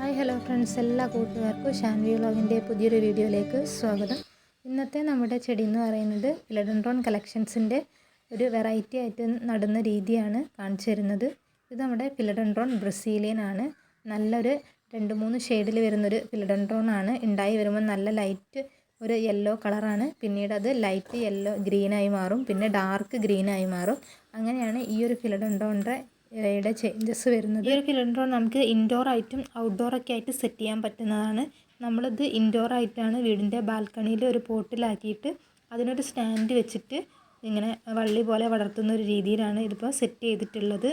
Hi hello friends. എല്ലാ കൂട്ടുകാർക്കും ഷാൻവി വ്ളോഗിന്റെ പുതിയൊരു വീഡിയോയിലേക്ക് സ്വാഗതം. ഇന്നത്തെ നമ്മുടെ ചെടി എന്ന് പറയുന്നത് ഇലഡൻട്രോൺ കളക്ഷൻസിന്റെ ഒരു വെറൈറ്റി ആയിട്ട് നടുന്ന രീതിയാണ് കാണിച്ചു തരുന്നത്. ഇത് നമ്മുടെ ഫിലഡൻഡ്രോൺ ബ്രസീലിയൻ ആണ് നല്ലൊരു രണ്ട് മൂന്ന് ഷെയ്ഡിൽ വരുന്നൊരു ഫിലഡൻഡ്രോൺ ആണ്. ഉണ്ടായി വരുമ്പോൾ നല്ല ലൈറ്റ് ഒരു യെല്ലോ കളറാണ് പിന്നീട് അത് ലൈറ്റ് യെല്ലോ ഗ്രീനായി മാറും. പിന്നെ ഡാർക്ക് ഗ്രീനായി മാറും. അങ്ങനെയാണ് ഈ ഒരു ഫിലഡൻഡ്രോണിന്റെ ഇവയുടെ ചേഞ്ചസ് വരുന്നത്. ഈ ഒരു കിലിണ്ടറോ നമുക്ക് ഇൻഡോർ ആയിട്ടും ഔട്ട്ഡോർ ഒക്കെ ആയിട്ട് സെറ്റ് ചെയ്യാൻ പറ്റുന്നതാണ്. നമ്മളിത് ഇൻഡോർ ആയിട്ടാണ് വീടിന്റെ ബാൽക്കണിയിൽ ഒരു പോട്ടിലാക്കിയിട്ട് അതിനൊരു സ്റ്റാൻഡ് വെച്ചിട്ട് ഇങ്ങനെ വള്ളി പോലെ വളർത്തുന്ന ഒരു രീതിയിലാണ് ഇതിപ്പോൾ സെറ്റ് ചെയ്തിട്ടുള്ളത്.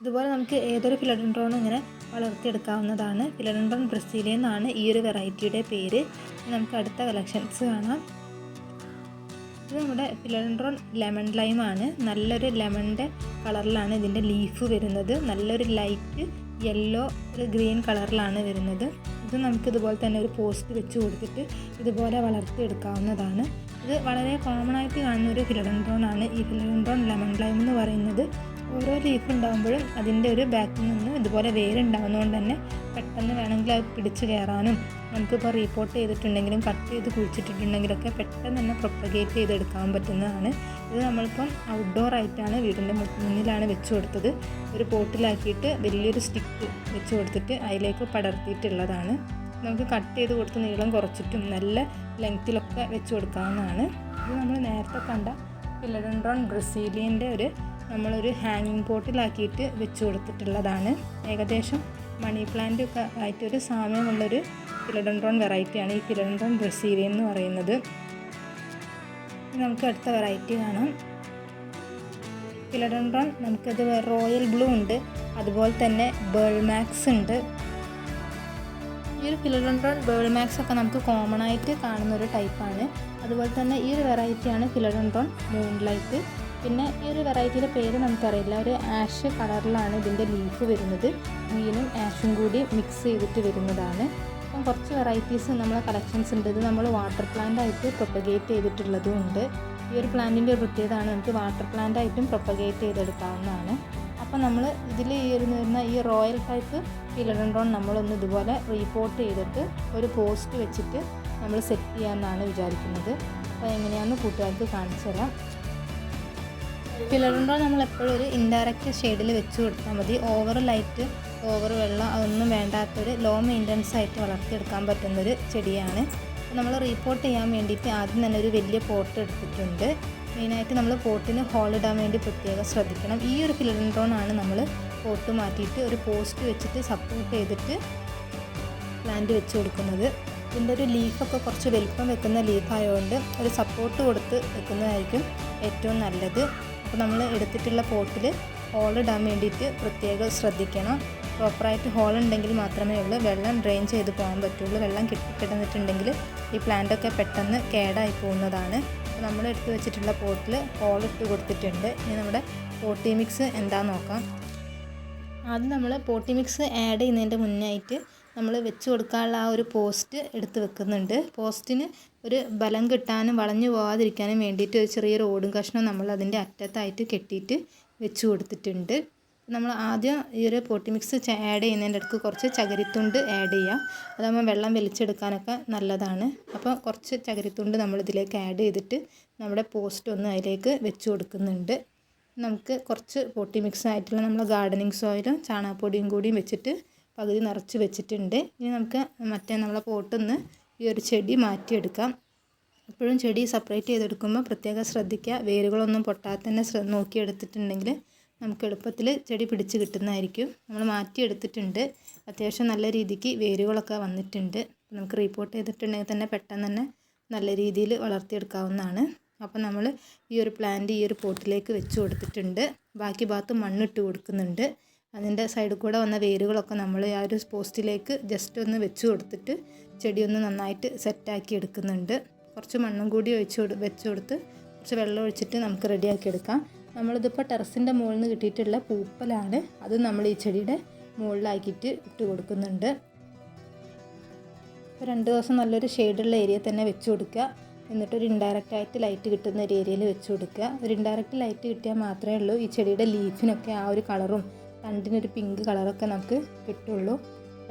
ഇതുപോലെ നമുക്ക് ഏതൊരു ഫിലഡൻഡ്രോണും ഇങ്ങനെ വളർത്തിയെടുക്കാവുന്നതാണ്. ഫിലഡൻഡ്രോൺ ബ്രസീലിയൻ എന്നാണ് ഈ ഒരു വെറൈറ്റിയുടെ പേര്. നമുക്ക് അടുത്ത കളക്ഷൻസ് കാണാം. ഇത് നമ്മുടെ ഫിലഡൻഡ്രോൺ ലെമൺ ലൈം ആണ്. നല്ലൊരു ലെമണിന്റെ കളറിലാണ് ഇതിന്റെ ലീഫ് വരുന്നത്. നല്ലൊരു ലൈറ്റ് യെല്ലോ ഒരു ഗ്രീൻ കളറിലാണ് വരുന്നത്. ഇത് നമുക്ക് ഇതുപോലെ തന്നെ ഒരു പോസ്റ്റ് വെച്ച് കൊടുത്തിട്ട് ഇതുപോലെ വളർത്തിയെടുക്കാവുന്നതാണ്. ഇത് വളരെ കോമൺ ആയിട്ട് കാണുന്ന ഒരു ഫിലഡൻഡ്രോൺ ആണ്. ഈ ഫിലഡൻഡ്രോൺ ലെമൺ ലൈം എന്ന് പറയുന്നത്. ഓരോ ലീഫ് ഉണ്ടാകുമ്പോഴും അതിന്റെ ഒരു ബാക്കിൽ നിന്ന് ഇതുപോലെ വേരുണ്ടാകുന്നതുകൊണ്ട് തന്നെ പെട്ടെന്ന് വേണമെങ്കിൽ അത് പിടിച്ച് കയറാനും നമുക്കിപ്പോൾ റീപ്പോർട്ട് ചെയ്തിട്ടുണ്ടെങ്കിലും കട്ട് ചെയ്ത് കുഴിച്ചിട്ടിട്ടുണ്ടെങ്കിലൊക്കെ പെട്ടെന്ന് തന്നെ പ്രൊപ്പഗേറ്റ് ചെയ്തെടുക്കാൻ പറ്റുന്നതാണ്. ഇത് നമ്മളിപ്പം ഔട്ട്ഡോർ ആയിട്ടാണ് വീടിന്റെ മുന്നിലാണ് വെച്ച് കൊടുത്തത്. ഒരു പോട്ടിലാക്കിയിട്ട് വലിയൊരു സ്റ്റിക്ക് വെച്ച് കൊടുത്തിട്ട് അതിലേക്ക് പടർത്തിയിട്ടുള്ളതാണ്. നമുക്ക് കട്ട് ചെയ്ത് കൊടുത്ത് നീളം കുറച്ചിട്ടും നല്ല ലെങ്ത്തിലൊക്കെ വെച്ച് കൊടുക്കാവുന്നതാണ്. ഇത് നമ്മൾ നേരത്തെ കണ്ട ഫിലഡൻഡ്രോൺ ബ്രസീലിയന്റെ ഒരു നമ്മളൊരു ഹാങ്ങിങ് പോട്ടിലാക്കിയിട്ട് വെച്ച് കൊടുത്തിട്ടുള്ളതാണ്. ഏകദേശം മണി പ്ലാന്റ് ഒക്കെ ആയിട്ടൊരു സാമ്യമുള്ളൊരു ഫിലഡൻഡ്രോൺ വെറൈറ്റിയാണ് ഈ ഫിലഡൻഡ്രോൺ ബ്രസീലിയൻ എന്ന് പറയുന്നത്. നമുക്ക് അടുത്ത വെറൈറ്റി കാണാം. ഫിലഡൻഡ്രോൺ നമുക്കത് റോയൽ ബ്ലൂ ഉണ്ട്. അതുപോലെ തന്നെ ബേൾമാക്സ് ഉണ്ട്. ഈ ഒരു ഫിലഡൻഡ്രോൺ ബേൾമാക്സ് ഒക്കെ നമുക്ക് കോമൺ ആയിട്ട് കാണുന്ന ഒരു ടൈപ്പാണ് അതുപോലെ തന്നെ ഈ ഒരു വെറൈറ്റിയാണ് ഫിലഡൻഡ്രോൺ മൂൺലൈറ്റ് പിന്നെ ഈ ഒരു വെറൈറ്റിയുടെ പേര് നമുക്കറിയില്ല. ഒരു ആഷ് കളറിലാണ് ഇതിന്റെ ലീഫ് വരുന്നത്. ഗ്രീനും ആഷും കൂടി മിക്സ് ചെയ്തിട്ട് വരുന്നതാണ്. അപ്പം കുറച്ച് വെറൈറ്റീസ് നമ്മളെ കളക്ഷൻസ് ഉണ്ട്. ഇത് നമ്മൾ വാട്ടർ പ്ലാന്റ് ആയിട്ട് പ്രൊപ്പഗേറ്റ് ചെയ്തിട്ടുള്ളതും ഉണ്ട്. ഈ ഒരു പ്ലാന്റിന്റെ ഒരു പ്രത്യേകതയാണ് നമുക്ക് വാട്ടർ പ്ലാന്റ് ആയിട്ടും പ്രൊപ്പഗേറ്റ് ചെയ്തെടുക്കാവുന്നതാണ്. അപ്പോൾ നമ്മൾ ഇതിൽ ഈ ഒരു വരുന്ന ഈ റോയൽ ടൈപ്പ് ഫിലഡൻഡ്രോൺ നമ്മളൊന്ന് ഇതുപോലെ റീപോർട്ട് ചെയ്തിട്ട് ഒരു പോസ്റ്റ് വെച്ചിട്ട് നമ്മൾ സെറ്റ് ചെയ്യാമെന്നാണ് വിചാരിക്കുന്നത്. അപ്പോൾ എങ്ങനെയാണെന്ന് കൂട്ടുകാർക്ക് കാണിച്ചു തരാം. ഫിലഡൻഡ്രോൺ നമ്മൾ എപ്പോഴും ഒരു ഇൻഡയറക്റ്റ് ഷെയ്ഡിൽ വെച്ച് കൊടുത്താൽ മതി. ഓവർ ലൈറ്റ് ഓവർ വെള്ളം അതൊന്നും വേണ്ടാത്തൊരു ലോ മെയിന്റനൻസ് ആയിട്ട് വളർത്തിയെടുക്കാൻ പറ്റുന്നൊരു ചെടിയാണ്. നമ്മൾ റീപോർട്ട് ചെയ്യാൻ വേണ്ടിയിട്ട് ആദ്യം തന്നെ ഒരു വലിയ പോട്ട് എടുത്തിട്ടുണ്ട്. മെയിനായിട്ട് നമ്മൾ പോട്ടിന് ഹോൾ ഇടാൻ വേണ്ടി പ്രത്യേകം ശ്രദ്ധിക്കണം. ഈ ഒരു ഫിലഡൻഡ്രോൺ ആണ് നമ്മൾ പോട്ട് മാറ്റിയിട്ട് ഒരു പോസ്റ്റ് വെച്ചിട്ട് സപ്പോർട്ട് ചെയ്തിട്ട് പ്ലാന്റ് വെച്ച് കൊടുക്കുന്നത്. ഇതിന്റെ ഒരു ലീഫൊക്കെ കുറച്ച് വലിപ്പം വെക്കുന്ന ലീഫായതുകൊണ്ട് ഒരു സപ്പോർട്ട് കൊടുത്ത് വെക്കുന്നതായിരിക്കും ഏറ്റവും നല്ലത്. അപ്പോൾ നമ്മൾ എടുത്തിട്ടുള്ള പോട്ടിൽ ഹോൾ ഇടാൻ വേണ്ടിയിട്ട് പ്രത്യേകം ശ്രദ്ധിക്കണം. പ്രോപ്പറായിട്ട് ഹോൾ ഉണ്ടെങ്കിൽ മാത്രമേ ഉള്ളൂ. വെള്ളം ഡ്രെയിൻ ചെയ്ത് പോകാൻ പറ്റുള്ളൂ. വെള്ളം കിട്ടി കിടന്നിട്ടുണ്ടെങ്കിൽ ഈ പ്ലാന്റൊക്കെ പെട്ടെന്ന് കേടായി പോകുന്നതാണ്. അപ്പോൾ നമ്മൾ എടുത്ത് വെച്ചിട്ടുള്ള പോട്ടിൽ ഹോൾ ഇട്ട് കൊടുത്തിട്ടുണ്ട്. ഇനി നമ്മുടെ പോട്ടി മിക്സ് എന്താ നോക്കാം. ആദ്യം നമ്മൾ പോട്ടി മിക്സ് ആഡ് ചെയ്യുന്നതിന്റെ മുന്നായിട്ട് നമ്മൾ വെച്ച് കൊടുക്കാനുള്ള ആ ഒരു പോസ്റ്റ് എടുത്ത് വെക്കുന്നുണ്ട്. പോസ്റ്റിന് ഒരു ബലം കിട്ടാനും വളഞ്ഞു പോകാതിരിക്കാനും വേണ്ടിയിട്ട് ഒരു ചെറിയൊരു ഓടും കഷ്ണം നമ്മൾ അതിന്റെ അറ്റത്തായിട്ട് കെട്ടിയിട്ട് വെച്ച് കൊടുത്തിട്ടുണ്ട്. നമ്മൾ ആദ്യം ഈ ഒരു പോട്ടി മിക്സ് ആഡ് ചെയ്യുന്നതിന്റെ അടുത്ത് കുറച്ച് ചകിരിത്തുണ്ട് ആഡ് ചെയ്യുക അതാകുമ്പോൾ വെള്ളം വലിച്ചെടുക്കാനൊക്കെ നല്ലതാണ്. അപ്പോൾ കുറച്ച് ചകിരിത്തുണ്ട് നമ്മൾ ഇതിലേക്ക് ആഡ് ചെയ്തിട്ട് നമ്മുടെ പോസ്റ്റ് ഒന്ന് അതിലേക്ക് വെച്ച് കൊടുക്കുന്നുണ്ട്. നമുക്ക് കുറച്ച് പോട്ടി മിക്സ് ആയിട്ടുള്ള നമ്മൾ ഗാർഡനിങ് സോയിലും ചാണകപ്പൊടിയും കൂടിയും വെച്ചിട്ട് പകുതി നിറച്ച് വെച്ചിട്ടുണ്ട്. ഇനി നമുക്ക് മറ്റേ നമ്മളെ പോട്ടൊന്ന് ഈ ഒരു ചെടി മാറ്റിയെടുക്കാം. എപ്പോഴും ചെടി സെപ്പറേറ്റ് ചെയ്തെടുക്കുമ്പോൾ പ്രത്യേകം ശ്രദ്ധിക്കുക. വേരുകളൊന്നും പൊട്ടാതെ തന്നെ നോക്കിയെടുത്തിട്ടുണ്ടെങ്കിൽ നമുക്ക് എളുപ്പത്തിൽ ചെടി പിടിച്ച് കിട്ടുന്നതായിരിക്കും. നമ്മൾ മാറ്റിയെടുത്തിട്ടുണ്ട്. അത്യാവശ്യം നല്ല രീതിക്ക് വേരുകളൊക്കെ വന്നിട്ടുണ്ട്. നമുക്ക് റിപ്പോർട്ട് ചെയ്തിട്ടുണ്ടെങ്കിൽ തന്നെ പെട്ടെന്ന് തന്നെ നല്ല രീതിയിൽ വളർത്തിയെടുക്കാവുന്നതാണ്. അപ്പോൾ നമ്മൾ ഈ ഒരു പ്ലാന്റ് ഈ ഒരു പോട്ടിലേക്ക് വെച്ച് കൊടുത്തിട്ടുണ്ട്. ബാക്കി ഭാഗത്ത് മണ്ണിട്ട് കൊടുക്കുന്നുണ്ട്. അതിന്റെ സൈഡിൽ കൂടെ വന്ന വേരുകളൊക്കെ നമ്മൾ ആ ഒരു പോസ്റ്റിലേക്ക് ജസ്റ്റ് ഒന്ന് വെച്ച് കൊടുത്തിട്ട് ചെടിയൊന്ന് നന്നായിട്ട് സെറ്റാക്കി എടുക്കുന്നുണ്ട്. കുറച്ച് മണ്ണും കൂടി ഒഴിച്ച് വെച്ച് കൊടുത്ത് കുറച്ച് വെള്ളം ഒഴിച്ചിട്ട് നമുക്ക് റെഡിയാക്കി എടുക്കാം. നമ്മളിതിപ്പോൾ ടെറസിന്റെ മുകളിൽ നിന്ന് കിട്ടിയിട്ടുള്ള പൂപ്പലാണ്. അത് നമ്മൾ ഈ ചെടിയുടെ മുകളിലാക്കിയിട്ട് ഇട്ട് കൊടുക്കുന്നുണ്ട്. ഇപ്പോൾ രണ്ട് ദിവസം നല്ലൊരു ഷെയ്ഡുള്ള ഏരിയ തന്നെ വെച്ച് കൊടുക്കുക. എന്നിട്ടൊരു ഇൻഡയറക്റ്റ് ആയിട്ട് ലൈറ്റ് കിട്ടുന്ന ഒരു ഏരിയയിൽ വെച്ച് കൊടുക്കുക. ഒരു ഇൻഡയറക്റ്റ് ലൈറ്റ് കിട്ടിയാൽ മാത്രമേ ഉള്ളൂ ഈ ചെടിയുടെ ലീഫിനൊക്കെ ആ ഒരു കളറും തണ്ടിനൊരു പിങ്ക് കളറൊക്കെ നമുക്ക് കിട്ടുള്ളൂ.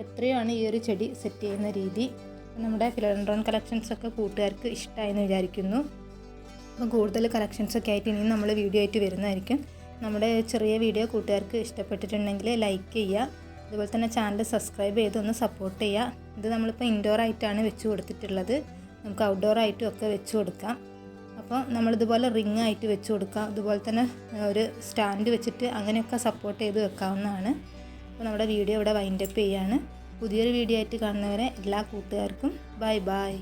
എത്രയാണ് ഈ ഒരു ചെടി സെറ്റ് ചെയ്യുന്ന രീതി? നമ്മുടെ ഫിലൻഡ്രോൺ കളക്ഷൻസ് ഒക്കെ കൂട്ടുകാർക്ക് ഇഷ്ടമായെന്ന് വിചാരിക്കുന്നു. കൂടുതൽ കളക്ഷൻസ് ഒക്കെ ആയിട്ട് ഇനിയും നമ്മൾ വീഡിയോ ആയിട്ട് വരുന്നതായിരിക്കും. നമ്മുടെ ചെറിയ വീഡിയോ കൂട്ടുകാർക്ക് ഇഷ്ടപ്പെട്ടിട്ടുണ്ടെങ്കിൽ ലൈക്ക് ചെയ്യുക. അതുപോലെ തന്നെ ചാനൽ സബ്സ്ക്രൈബ് ചെയ്ത് ഒന്ന് സപ്പോർട്ട് ചെയ്യുക. ഇത് നമ്മളിപ്പോൾ ഇൻഡോർ ആയിട്ടാണ് വെച്ച് കൊടുത്തിട്ടുള്ളത്. നമുക്ക് ഔട്ട്ഡോർ ആയിട്ടും ഒക്കെ വെച്ച് കൊടുക്കാം. അപ്പോൾ നമ്മളിതുപോലെ റിങ് ആയിട്ട് വെച്ച് കൊടുക്കാം. അതുപോലെ തന്നെ ഒരു സ്റ്റാൻഡ് വെച്ചിട്ട് അങ്ങനെയൊക്കെ സപ്പോർട്ട് ചെയ്ത് വെക്കാവുന്നതാണ്. അപ്പോൾ നമ്മുടെ വീഡിയോ ഇവിടെ വൈൻഡപ്പ് ചെയ്യാണ്. പുതിയൊരു വീഡിയോ ആയിട്ട് കാണുന്നവരെ എല്ലാ കൂട്ടുകാർക്കും ബൈ ബൈ